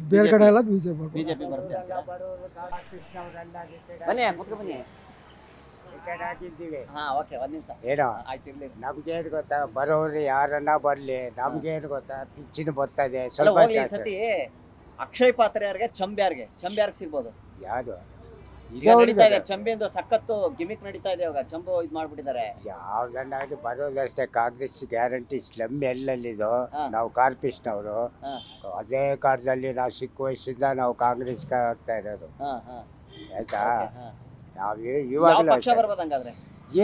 ಬೇರೆ. ಕಡೆ ಎಲ್ಲ ಬಿಜೆಪಿ ಬಿಜೆಪಿ ಬರುತ್ತೆ ಅಂತೀರಾ? ಬನ್ನಿ ಮುದ್ಕ ಬನ್ನಿ ಹಾ ಓಕೆ ಒಂದ್ ನಿಮಿಷ ಏನೋ ಆಯ್ತು ಇರ್ಲಿ ನಮ್ಗೇನು ಗೊತ್ತಾ ಬರೋರು ಯಾರನ್ನ ಬರ್ಲಿ ನಮ್ಗೇನು ಗೊತ್ತಾ ಪಿಚ್ಚಿನ ಬರ್ತಾ ಇದೆ ಅಲ್ಲ ಸ್ವಲ್ಪ ಹೋಗ್ಲಿ ಈ ಜಾಸ್ತಿ. ಸತಿ ಅಕ್ಷಯ್ ಪಾತ್ರೆ ಯಾರಿಗೆ ಚಂಬ್ಯಾರ್ಗೆ. ಯಾರಿಗೆ ಸಿಗಬಹುದು ಯಾರಿಗೆ ಸಿಗ್ಬೋದು. ಯಾವ್ದು? ಈಗ ನಡೀತಾ ಇದೆ ಚಂಬಿಂದು ಸಖತ್ತು ಗಿಮಿಕ್ ನಡೀತಾ ಇದೆ ಇವಾಗ. ಚಂಬು ಇದ್ ಮಾಡ್ಬಿಟ್ಟಿದ್ದಾರೆ. ಯಾವ್ದನ್ನಾಗ್ಲಿ ಬರೋದಷ್ಟೇ ಕಾಂಗ್ರೆಸ್ ಗ್ಯಾರಂಟಿ ಸ್ಲಮ್ ಎಲ್ಲಲ್ಲಿದೋ. ಹಾ. ನಾವು ಕಾರ್ಪಿಸ್ನವರು ಹಾ. ಅದೇ ಕಾಲದಲ್ಲಿ ನಾವು ಚಿಕ್ಕ ವಯಸ್ಸಿಂದ ನಾವು ಕಾಂಗ್ರೆಸ್ ಆಗ್ತಾ ಇರೋದು. ಹಾ ಹಾ. ಆಯ್ತಾ? ಹಾ. ನಾವು ಯಾವ ಇವಾಗಲೂ ಪಕ್ಷ ಬರ್ಬೋದು ಹಂಗಾದ್ರೆ?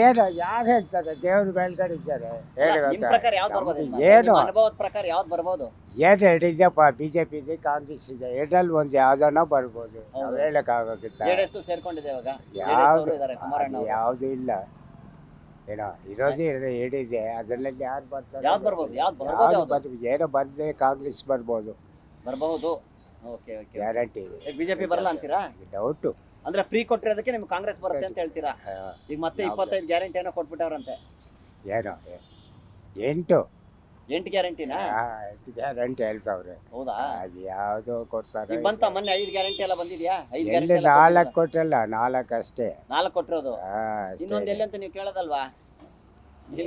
ಏನು ಯಾರು ಹೇಳ್ತಾರೆ ದೇವ್ರ ಮೇಲ್ಗಡೆ ಇದ್ದಾರೆ ಹೇಳಿ ನಿಮ್ ಪ್ರಕಾರ ಯಾವ್ದು ಬರ್ಬೋದು? ಏನು. ನಿಮ್ಮ ಅನುಭವದ ಪ್ರಕಾರ ಯಾವ್ದು ಬರ್ಬೋದು? ಏನು ಹೇಳಿದ್ಯಪ್ಪ ಬಿ ಜೆ ಪಿ ಇದೆ ಕಾಂಗ್ರೆಸ್ ಇದೆ ಎರಡಲ್ಲಿ ಒಂದು ಯಾವ್ದನ್ನ ಬರ್ಬೋದು. ಹೇಳಕ್ ಜೆಡಿಎಸ್ ಸೇರ್ಕೊಂಡಿದೆ ಇವಾಗ ಯಾವ್ದು ಇದಾರೆ ಕುಮಾರಣ್ಣ ಅವರು. ಯಾವುದು ಇಲ್ಲ. ಏನೋ ಇರೋದೇ ಇರೋದು ಹೇಳಿದೆ ಅದರಲ್ಲಿ ಯಾರು ಬರ್ತಾರೆ ಯಾವ್ದು ಬರ್ಬೋದು? ಯಾವ್ದು ಬರ್ಬೋದು ಯಾವ್ದು? ಯಾವ್ದು ಬರ್ಬೋದು? ಏನೋ ಬಂದ್ರೆ ಕಾಂಗ್ರೆಸ್ ಬರ್ಬೋದು. ಬರಬಹುದು ಓಕೆ ಓಕೆ ಗ್ಯಾರಂಟಿ ಇದೆ. ಬಿಜೆಪಿ ಬರಲ್ಲ ಅಂತೀರಾ? ಡೌಟು. ಅಂದ್ರೆ ಫ್ರೀ ಕೊಟ್ಟಿರೋದಕ್ಕೆ ನಿಮ್ಗೆ ಕಾಂಗ್ರೆಸ್ ಬರುತ್ತೆ ಅಂತ ಹೇಳ್ತೀರಾ? ಈಗ ಮತ್ತೆ? ಇಪ್ಪತ್ತೈದು ಗ್ಯಾರಂಟಿ ಏನೋ ಕೊಟ್ಬಿಟ್ಟವ್ರಂತೆ. ಏನೋ ಎಂಟು. ಎಂಟು ಗ್ಯಾರಂಟಿನಾ ಆ, ಎಂಟು ಗ್ಯಾರಂಟಿ ಹೇಳ್ತಾವ್ರೆ ಹೌದಾ? ಅದು ಯಾವುದೋ ಕೊಡ್ತಾರೆ ಈಗ ಬಂತ ಮೊನ್ನೆ ಐದು ಗ್ಯಾರಂಟಿ ಎಲ್ಲ ಬಂದಿದ್ಯಾ? ಐದು ಎಲ್ಲಿ ಗ್ಯಾರಂಟಿ ನಾಲ್ಕು ಕೊಟ್ಟಲ್ಲ ನಾಲ್ಕು ಅಷ್ಟೇ. ನಾಲ್ಕು ಕೊಟ್ಟಿರೋದು. ಇನ್ನೊಂದು ಎಲ್ಲಿ ಅಂತ ನೀವು ಕೇಳೋದಲ್ವಾ?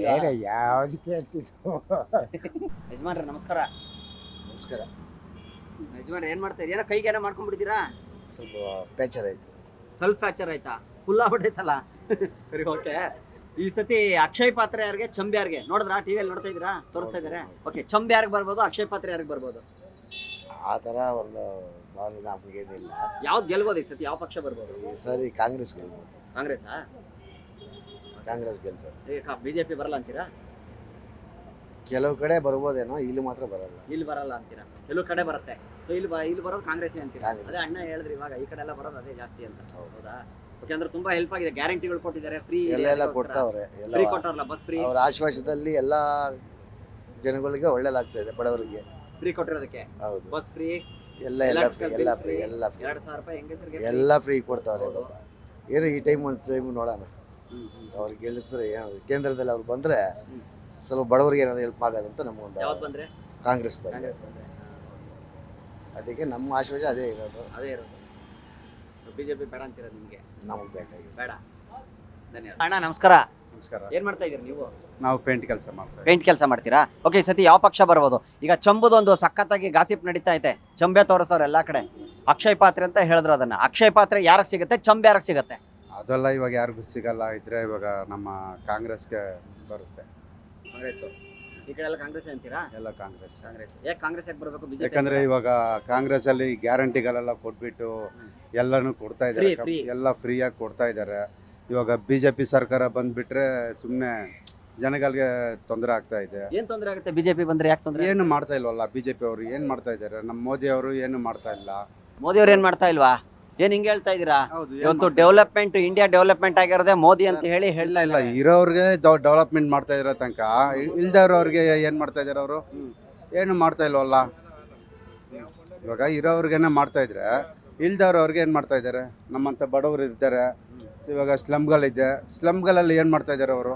ಏನೋ ಯಾವ್ದು ಕೇಳ್ತಿದ್ರು. ಯಜಮಾನ್ರೆ ನಮಸ್ಕಾರ. ನಮಸ್ಕಾರ. ಯಜಮಾನ್ರೆ ಏನು ಮಾಡ್ತಾ ಏನೋ ಕೈಗೆ ಏನೋ ಮಾಡ್ಕೊಂಡ್ಬಿಡ್ತೀರಾ ಸ್ವಲ್ಪ ಪೇಚರ್ ಸ್ವಲ್ಪ ಫ್ರಾಕ್ಚರ್ ಆಯ್ತಾ? ಫುಲ್ ಆಗ್ಬಿಟ್ಟೈತಲ್ಲ? ಸರಿ ಓಕೆ ಈ ಸತಿ ಅಕ್ಷಯ್ ಪಾತ್ರೆ ಯಾರಿಗೆ? ಚಂಬಿ ಯಾರಿಗೆ? ನೋಡಿದ್ರಾ? ಟಿವಿಯಲ್ಲಿ ನೋಡ್ತಾ ಇದ್ದೀರಾ? ತೋರಿಸ್ತಾ ಇದ್ದಾರೆ. ಓಕೆ ಚಂಬಿ ಯಾರಿಗೆ ಬರ್ಬೋದು? ಅಕ್ಷಯ್ ಪಾತ್ರೆ ಯಾರಿಗೆ ಬರ್ಬೋದು? ಆ ಥರ ಒಂದು ಭಾವನೆ ನಮಗೇನಿಲ್ಲ ಯಾವ್ದು ಗೆಲ್ಬೋದು ಈ ಸತಿ? ಯಾವ ಪಕ್ಷ ಬರ್ಬೋದು? ಈ ಸರಿ ಕಾಂಗ್ರೆಸ್ ಗೆಲ್ಬೋದು. ಕಾಂಗ್ರೆಸ್ ಕಾಂಗ್ರೆಸ್ ಗೆಲ್ತಾರೆ. ಈಗ ಬಿಜೆಪಿ ಬರಲ್ಲ ಅಂತೀರಾ? ಕೆಲವು ಕಡೆ ಬರ್ಬೋದೇನೋ ಇಲ್ಲಿ ಮಾತ್ರ ಬರಲ್ಲ. ಇಲ್ಲಿ ಬರಲ್ಲ ಅಂತೀರಾ? ಕೆಲವು ಕಡೆ ಬರುತ್ತೆ. ಸೊ ಇಲ್ಲಿ ಬ- ಇಲ್ಲಿ ಬರೋದು ಕಾಂಗ್ರೆಸ್ ಅಂತ ಕಾಂಗ್ರೆಸ್. ಅದೇ ಅಣ್ಣ ಹೇಳಿದ್ರಿ ಇವಾಗ ಈ ಕಡೆ ಎಲ್ಲ ಬರೋದು ಅದೇ ಜಾಸ್ತಿ ಅಂತ. ಹೌದು. ಹೌದಾ? ಓಕೆ ಅಂದ್ರೆ ತುಂಬಾ ಹೆಲ್ಪ್ ಆಗಿದೆ. ಗ್ಯಾರಂಟಿಗಳು ಕೊಟ್ಟಿದ್ದಾರೆ. ಫ್ರೀ ಎಲ್ಲ ಕೊಡ್ತಾವ್ರೆ. ಎಲ್ಲ ಫ್ರೀ ಕೊಟ್ಟವ್ರಲ್ಲ ಬಸ್ ಫ್ರೀ ಅವ್ರ ಆಶ್ವಾಸದಲ್ಲಿ ಎಲ್ಲ ಜನಗಳಿಗೆ ಒಳ್ಳೇದಾಗ್ತಾ ಇದೆ ಬಡವರಿಗೆ. ಫ್ರೀ ಕೊಟ್ಟಿರೋದಕ್ಕೆ? ಹೌದು. ಬಸ್ ಫ್ರೀ ಎಲ್ಲ ಎಲ್ಲ ಎಲ್ಲ ಫ್ರೀ. ಎಲ್ಲ ಫ್ರೀ ಎರಡ್ ಸಾವಿರ ರೂಪಾಯಿ ಹೆಂಗಸರಿಗೆ ಎಲ್ಲ ಫ್ರೀ ಕೊಡ್ತಾವ್ರೆ ಹೌದು. ಏನು ಈ ಟೈಮ್ ಒಂದು ಟೈಮ್ ನೋಡೋಣ. ಹ್ಮ್, ಹ್ಮ್. ಅವ್ರು ಗೆಲ್ಲಿಸಿದ್ರೆ ಕೇಂದ್ರದಲ್ಲಿ ಅವ್ರು ಬಂದ್ರೆ ಹ್ಮ್. ಸ್ವಲ್ಪ ಬಡವರಿಗೆ ಏನಾದ್ರು ಹೆಲ್ಪ್ ಆಗೋದಂತ ನಮಗೊಂದು ಯಾವ್ದು ಬಂದ್ರೆ? ಕಾಂಗ್ರೆಸ್ ಬಂದ್ರೆ. ಕಾಂಗ್ರೆಸ್ ಬಂದ್ರೆ. ಅದಕ್ಕೆ ನಮ್ಮ ಆಶ್ವಾಸ ಅದೇ ಇರೋದು. ಅದೇ ಇರೋದು. ಬಿಜೆಪಿ ಬೇಡ ಅಂತೀರಾ ನಿಮ್ಗೆ? ನಮಗೆ ಬೇಕಾಗಿ ಬೇಡ. ಧನ್ಯವಾದ. ಅಣ್ಣ ನಮಸ್ಕಾರ. ನಮಸ್ಕಾರ. ಏನ್ ಮಾಡ್ತಾ ಇದೀರಿ ನೀವು? ನಾವು ಪೇಂಟ್ ಕೆಲಸ ಮಾಡ್ತೀವಿ ಪೇಂಟ್ ಕೆಲಸ ಮಾಡ್ತೀರಾ? ಓಕೆ ಈ ಸತಿ ಯಾವ ಪಕ್ಷ ಬರ್ಬೋದು? ಈಗ ಚಂಬುದೊಂದು ಸಖತ್ತಾಗಿ ಗಾಸಿಪ್ ನಡೀತಾ ಐತೆ. ಚಂಬೆ ತೋರಿಸೋರು ಎಲ್ಲಾ ಕಡೆ. ಅಕ್ಷಯ್ ಪಾತ್ರೆ ಅಂತ ಹೇಳಿದ್ರು ಅದನ್ನ. ಅಕ್ಷಯ್ ಪಾತ್ರೆ ಯಾರಿಗೆ ಸಿಗುತ್ತೆ? ಚಂಬೆ ಯಾರಿಗೆ ಸಿಗುತ್ತೆ? ಅದೆಲ್ಲ ಇವಾಗ ಯಾರಿಗೂ ಸಿಗಲ್ಲ. ಇದ್ರೆ ಇವಾಗ ನಮ್ಮ ಕಾಂಗ್ರೆಸ್ಗೆ ಬರುತ್ತೆ. ಕಾಂಗ್ರೆಸ್ ಈ ಕಡೆ ಎಲ್ಲ ಕಾಂಗ್ರೆಸ್ ಅಂತೀರಾ? ಎಲ್ಲ ಕಾಂಗ್ರೆಸ್. ಕಾಂಗ್ರೆಸ್. ಯಾಕೆ ಕಾಂಗ್ರೆಸ್ ಯಾಕೆ ಬರ್ಬೇಕು? ಬಿಜೆಪಿ ಯಾಕಂದ್ರೆ ಇವಾಗ ಕಾಂಗ್ರೆಸ್ ಅಲ್ಲಿ ಗ್ಯಾರಂಟಿಗಳೆಲ್ಲ ಕೊಟ್ಬಿಟ್ಟು ಎಲ್ಲಾನು ಕೊಡ್ತಾ ಇದ್ದಾರೆ. Free, free. ಎಲ್ಲ ಫ್ರೀಯಾಗಿ ಕೊಡ್ತಾ ಇದ್ದಾರೆ. ಇವಾಗ ಬಿಜೆಪಿ ಸರ್ಕಾರ ಬಂದ್ಬಿಟ್ರೆ ಸುಮ್ಮನೆ ಜನಗಳಿಗೆ ತೊಂದರೆ ಆಗ್ತಾ ಇದೆ. ಏನ್ ತೊಂದರೆ ಆಗುತ್ತೆ? ಬಿಜೆಪಿ ಬಂದ್ರೆ ಯಾಕೆ ತೊಂದ್ರೆ? ಏನು ಮಾಡ್ತಾ ಇಲ್ವಲ್ಲ ಬಿಜೆಪಿ ಅವರು? ಏನ್ ಮಾಡ್ತಾ ಇದ್ದಾರೆ? ನಮ್ಮ ಮೋದಿ ಅವರು ಏನು ಮಾಡ್ತಾ ಇಲ್ಲ? ಮೋದಿ ಅವ್ರು ಏನ್ ಮಾಡ್ತಾ ಇಲ್ವಾ? ಏನ್ ಹಿಂಗ್ ಹೇಳ್ತಾ ಇದೀರಾ ಇವತ್ತು ಡೆವಲಪ್ಮೆಂಟ್ ಇಂಡಿಯಾ ಡೆವಲಪ್ಮೆಂಟ್ ಆಗಿರೋದೇ ಮೋದಿ ಅಂತ ಹೇಳಿ ಇಲ್ಲ ಹೇಳಿಲ್ಲ ಇಲ್ಲ ಇರೋರ್ಗೆ ಡೆವಲಪ್ಮೆಂಟ್ ಮಾಡ್ತಾ ಇರೋ ತನಕ. ಇಲ್ದವ್ರವ್ರಿಗೆ ಏನ್ ಮಾಡ್ತಾ ಇದಾರೆ ಅವರು. ಏನು ಮಾಡ್ತಾ ಇಲ್ವಲ್ಲ? ಇವಾಗ ಇರೋರ್ಗೆನೆ ಮಾಡ್ತಾ ಇದ್ರೆ ಇಲ್ದವ್ರವ್ರಿಗೆ ಏನ್ ಮಾಡ್ತಾ ಇದ್ದಾರೆ ನಮ್ಮಂತ ಬಡವರು ಇರ್ತಾರೆ. ಇವಾಗ ಸ್ಲಮ್ಗಳಿದೆ. ಸ್ಲಮ್ಗಳಲ್ಲಿ ಏನ್ ಮಾಡ್ತಾ ಇದ್ದಾರೆ ಅವರು?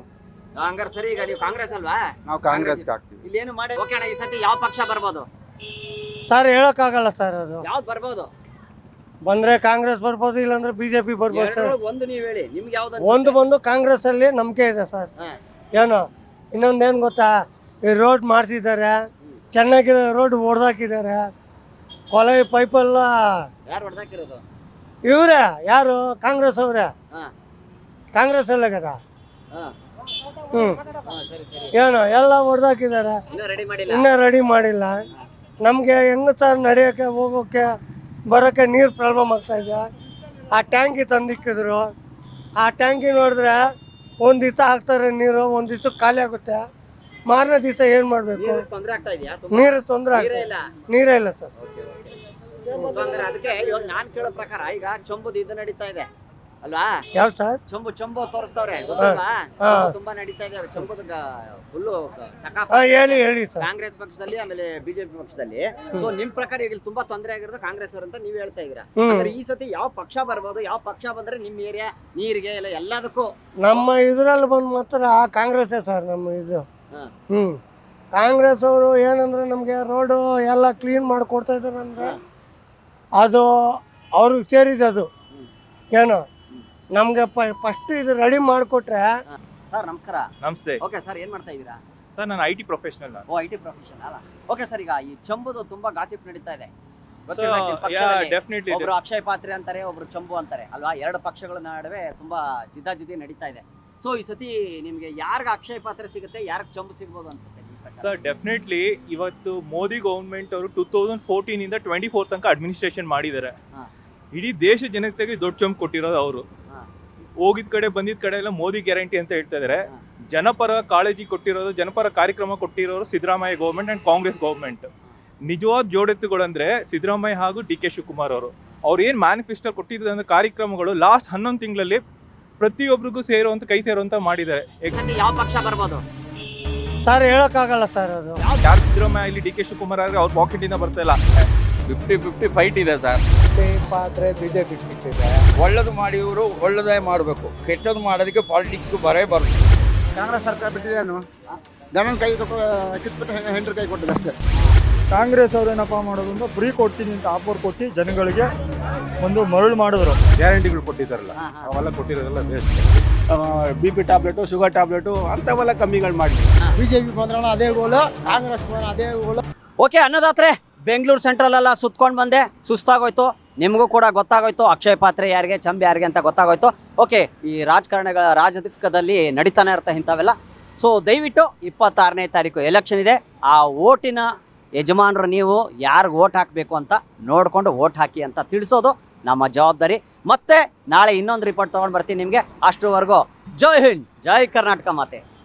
ಹಂಗಾರೆ ಸರಿ ಈಗ ನೀವು ಕಾಂಗ್ರೆಸ್ ಅಲ್ವಾ? ನಾವು ಕಾಂಗ್ರೆಸ್ಗೆ ಹಾಕ್ತೀವಿ. ಇಲ್ಲಿ ಏನು ಮಾಡಿ ಓಕೆ ಅಣ್ಣ ಈ ಸತಿ ಯಾವ ಪಕ್ಷ ಬರ್ಬೋದು? ಸರ್ ಹೇಳೋಕ್ಕಾಗಲ್ಲ ಸರ್ ಅದು. ಯಾವ್ದು ಬರ್ಬೋದು? ಬಂದ್ರೆ ಕಾಂಗ್ರೆಸ್ ಬರ್ಬೋದು ಇಲ್ಲಾಂದ್ರೆ ಬಿಜೆಪಿ ಬರ್ಬೋದು ಸರ್. ಎರಡ್ರೊಳಗ್ ಒಂದು ನೀವು ಹೇಳಿ ನಿಮ್ಗೆ ಯಾವ್ದು ಒಂದು ಬಂದು ಕಾಂಗ್ರೆಸ್ ಅಲ್ಲಿ ನಂಬಿಕೆ ಇದೆ ಸರ್. ಏನು ಇನ್ನೊಂದೇನು ಗೊತ್ತಾ ಈ ರೋಡ್ ಮಾಡ್ತಿದ್ದಾರೆ ಚೆನ್ನಾಗಿರೋ ರೋಡ್ ಹೊಡೆದಾಕಿದ್ದಾರೆ ಕೊಲೆ ಪೈಪೆಲ್ಲ ಯಾರು ಹೊಡೆದಾಕಿರೋದು ಇವರೇ ಯಾರು? ಕಾಂಗ್ರೆಸ್ ಅವರೇ. ಹಾ. ಕಾಂಗ್ರೆಸ್ ಅಲ್ಲ కదా ಹಾ. ಹ್ಞೂ ಹಾ ಸರಿ ಸರಿ. ಏನು ಎಲ್ಲ ಹೊಡೆದಾಕಿದ್ದಾರೆ ಇನ್ನೂ ರೆಡಿ ಮಾಡಿಲ್ಲ? ಇನ್ನೂ ರೆಡಿ ಮಾಡಿಲ್ಲ. ನಮಗೆ ಹೆಂಗೆ ಸರ್ ನಡೆಯೋಕ್ಕೆ ಹೋಗೋಕ್ಕೆ? ಬರೋಕ್ಕೆ ನೀರು ಪ್ರಾಬ್ಲಮ್ ಆಗ್ತಾ ಇದೆ. ಆ ಟ್ಯಾಂಕಿ ತಂದಿಕ್ಕಿದ್ರು. ಆ ಟ್ಯಾಂಕಿ ನೋಡಿದ್ರೆ ಒಂದು ದಿವಸ ಹಾಕ್ತಾರೆ ನೀರು ಒಂದು ದಿವಸ ಖಾಲಿ ಆಗುತ್ತೆ. ಮಾರನೇ ದಿವಸ ಏನು ಮಾಡಬೇಕು? ನೀರು ತೊಂದರೆ ಆಗ್ತಾ ಆಗ್ತದೆ ನೀರೇ ಇಲ್ಲ. ಸರ್. ನಾನು ಕೇಳೋ ಪ್ರಕಾರ ಈಗ ಚೊಂಬುದು ಇದು ನಡೀತಾ ಇದೆ. ಅಲ್ವಾ? ಯಾವ ಸರ್? ಚೊಂಬು ಚೊಂಬು ತೋರಿಸ್ತವ್ರೆ ಗೊತ್ತಲ್ವಾ? ಹಾ. ಚೊಂಬು ತುಂಬಾ ನಡೀತಾ ಇದೆ. ಚೊಂಬುದ ಫುಲ್ಲು ಹೇಳಿ ಹೇಳಿ ಸರ್. ಕಾಂಗ್ರೆಸ್ ಪಕ್ಷದಲ್ಲಿ ಆಮೇಲೆ ಬಿಜೆಪಿ ಪಕ್ಷದಲ್ಲಿ. ಸೊ ನಿಮ್ ಪ್ರಕಾರ ಈಗ ಇಲ್ಲಿ ತುಂಬಾ ತೊಂದರೆ ಆಗಿರೋದು ಕಾಂಗ್ರೆಸ್ ಅವರು ಅಂತ ನೀವ್ ಹೇಳ್ತಾ ಇದೀರಾ ಹ್ಮ್. ಅಂದ್ರೆ ಈ ಸತಿ ಯಾವ ಪಕ್ಷ ಬರ್ಬೋದು ಯಾವ ಪಕ್ಷ ಬಂದ್ರೆ ನಿಮ್ ಏರಿಯಾ ನೀರಿಗೆ ಇಲ್ಲ ಎಲ್ಲದಕ್ಕೂ? ನಮ್ಮ ಇದ್ರಲ್ಲಿ ಬಂದ್ ಮಾತ್ರ ಕಾಂಗ್ರೆಸ್ ಸರ್ ನಮ್ಮ ಇದು. ಹಾ. ಹ್ಞೂ ಕಾಂಗ್ರೆಸ್ ಅವರು ಏನಂದ್ರೆ ನಮಗೆ ರೋಡು ಎಲ್ಲ ಕ್ಲೀನ್ ಮಾಡಿಕೊಡ್ತಾ ಇದ್ದಾರೆ ಅಂದ್ರೆ ಅದು ಅವ್ರಿಗೆ ಸೇರಿದೆ ಅದು. ಏನು? ನಮಗೆ ಫಸ್ಟ್ ಇದು ರೆಡಿ ಮಾಡಿಕೊಟ್ರೆ ಸರ್ ನಮಸ್ಕಾರ. ನಮಸ್ತೆ. ಓಕೆ ಸರ್ ಏನ್ ಮಾಡ್ತಾ ಇದ್ದೀರಾ? ಸರ್ ನಾನು I T professional O I T profession ಅಲ್ಲ? ಓಕೆ ಸರ್ ಈಗ ಈ ಚಂಬುದು ತುಂಬಾ ಗಾಸಿಪ್ ನಡೀತಾ ಇದೆ. ಒಬ್ರು ಅಕ್ಷಯ್ ಪಾತ್ರೆ ಅಂತಾರೆ ಒಬ್ರು ಚಂಬು ಅಂತಾರೆ. ಅಲ್ವಾ? ಎರಡು ಪಕ್ಷಗಳ ನಡುವೆ ತುಂಬಾ ಜಿದ್ದಾಜಿದ್ದಿ ನಡೀತಾ ಇದೆ. ಸೊ ಈ ಸತಿ ನಿಮ್ಗೆ ಯಾರ್ಗ ಅಕ್ಷಯ್ ಪಾತ್ರೆ ಸಿಗುತ್ತೆ ಯಾರ್ಗ ಚಂಬು ಸಿಗ್ಬೋದು ಅನ್ಸುತ್ತೆ ಸರ್ ಡೆಫಿನೆಟ್ಲಿ ಇವತ್ತು ಮೋದಿ ಗೌರ್ಮೆಂಟ್ ಅವರು ಟೂ ತೌಸಂಡ್ ಫೋರ್ಟೀನ್ ಇಂದ ಟ್ವೆಂಟಿ ಫೋರ್ ತನಕ ಅಡ್ಮಿನಿಸ್ಟ್ರೇಷನ್ ಮಾಡಿದ್ದಾರೆ. ಇಡೀ ದೇಶ ಜನತೆಗೆ ದೊಡ್ಡ ಚಂಬು ಕೊಟ್ಟಿರೋದು ಅವರು. ಹೋಗಿದ ಕಡೆ ಬಂದಿದ ಕಡೆ ಎಲ್ಲ ಮೋದಿ ಗ್ಯಾರಂಟಿ ಅಂತ ಹೇಳ್ತಾ ಇದಾರೆ. ಜನಪರ ಕಾಳಜಿ ಕೊಟ್ಟಿರೋದು ಜನಪರ ಕಾರ್ಯಕ್ರಮ ಕೊಟ್ಟಿರೋರು Siddaramaiah government and Congress government ನಿಜವಾದ ಜೋಡೆತ್ತುಗಳಂದ್ರೆ ಸಿದ್ದರಾಮಯ್ಯ ಹಾಗೂ ಡಿ ಕೆ ಶಿವಕುಮಾರ್ ಅವರು. ಅವ್ರು ಏನು ಮ್ಯಾನಿಫೆಸ್ಟೋ ಕೊಟ್ಟಿದ್ದಂಥ ಕಾರ್ಯಕ್ರಮಗಳು ಲಾಸ್ಟ್ ಹನ್ನೊಂದು ತಿಂಗಳಲ್ಲಿ ಪ್ರತಿಯೊಬ್ಬರಿಗೂ ಸೇರುವಂತ ಕೈ ಸೇರುವಂತ ಮಾಡಿದ್ದಾರೆ. ಯಾವ ಪಕ್ಷ ಬರ್ಬೋದು? ಸರ್ ಹೇಳೋಕ್ಕಾಗಲ್ಲ ಸರ್ ಅದು. ಯಾರು ಸಿದ್ದರಾಮಯ್ಯ ಇಲ್ಲಿ ಡಿ ಕೆ ಶಿವಕುಮಾರ್ ಆದರೆ ಅವ್ರ ಪಾಕೆಟ್ ಇಂದ ಬರ್ತಾ ಇಲ್ಲ. ಫಿಫ್ಟಿ ಫಿಫ್ಟಿ ಫೈಟ್ ಇದೆ ಸರ್. ಪಾತ್ರೆ ಬಿಜೆಪಿ ಸಿಕ್ಕಿದೆ ಒಳ್ಳೇದು ಮಾಡಿವರು ಒಳ್ಳೇದೇ ಮಾಡಬೇಕು. ಕೆಟ್ಟದ್ದು ಮಾಡೋದಕ್ಕೆ ಪಾಲಿಟಿಕ್ಸ್ಗೂ ಬರೇ ಬರ್ತದೆ ಕಾಂಗ್ರೆಸ್ ಸರ್ಕಾರ ಬಿಟ್ಟಿದ್ದೇನು ಜನನ ಕೈ ಕಿತ್ಬಿಟ್ಟು ಹೆಂಡ್ರ ಕೈ ಕೊಟ್ಟಿದೆ ಅಷ್ಟೇ. ಕಾಂಗ್ರೆಸ್ ಅವ್ರು ಏನಪ್ಪ ಮಾಡೋದು ಅಂದ್ರೆ ಫ್ರೀ ಕೊಡ್ತೀನಿ ಅಂತ ಆಫರ್ ಕೊಟ್ಟು ಜನಗಳಿಗೆ ಒಂದು ಮರಳು ಮಾಡಿದ್ರು. ಗ್ಯಾರಂಟಿಗಳು ಕೊಟ್ಟಿದ್ದಾರಲ್ಲ. ಅವೆಲ್ಲ ಕೊಟ್ಟಿರೋದೆಲ್ಲ waste B P tablet sugar tablet ಅಂಥವೆಲ್ಲ ಕಮ್ಮಿಗಳು ಮಾಡಿ ಬಿಜೆಪಿ ಬಂದ್ರಣ ಅದೇ ಗೋಲು ಕಾಂಗ್ರೆಸ್ ಬಂದ್ರೆ ಅದೇ ಗೋಲು ಓಕೆ ಅನ್ನದಾತ್ರೆ. ಬೆಂಗಳೂರು ಸೆಂಟ್ರಲ್ ಎಲ್ಲ ಸುತ್ಕೊಂಡು ಬಂದೆ. ಸುಸ್ತಾಗೋಯ್ತು. ನಿಮಗೂ ಕೂಡ ಗೊತ್ತಾಗೋಯ್ತು. ಅಕ್ಷಯ್ ಪಾತ್ರೆ ಯಾರಿಗೆ ಚಂಬ್ ಯಾರಿಗೆ ಅಂತ ಗೊತ್ತಾಗೋಯ್ತು. ಓಕೆ ಈ ರಾಜಕಾರಣಗಳ ರಾಜಕೀಯದಲ್ಲಿ ನಡೀತಾನೆ ಇರುತ್ತೆ ಇಂಥವೆಲ್ಲ. ಸೊ ದಯವಿಟ್ಟು ಇಪ್ಪತ್ತಾರನೇ ತಾರೀಕು ಎಲೆಕ್ಷನ್ ಇದೆ. ಆ ಓಟಿನ ಯಜಮಾನರು ನೀವು ಯಾರಿಗೆ ಓಟ್ ಹಾಕಬೇಕು ಅಂತ ನೋಡಿಕೊಂಡು ಓಟ್ ಹಾಕಿ ಅಂತ ತಿಳಿಸೋದು ನಮ್ಮ ಜವಾಬ್ದಾರಿ. ಮತ್ತೆ ನಾಳೆ ಇನ್ನೊಂದು ರಿಪೋರ್ಟ್ ತೊಗೊಂಡು ಬರ್ತೀನಿ ನಿಮಗೆ. ಅಷ್ಟರವರೆಗೂ ಜೈ ಹಿಂದ್, ಜೈ ಕರ್ನಾಟಕ ಮಾತೆ.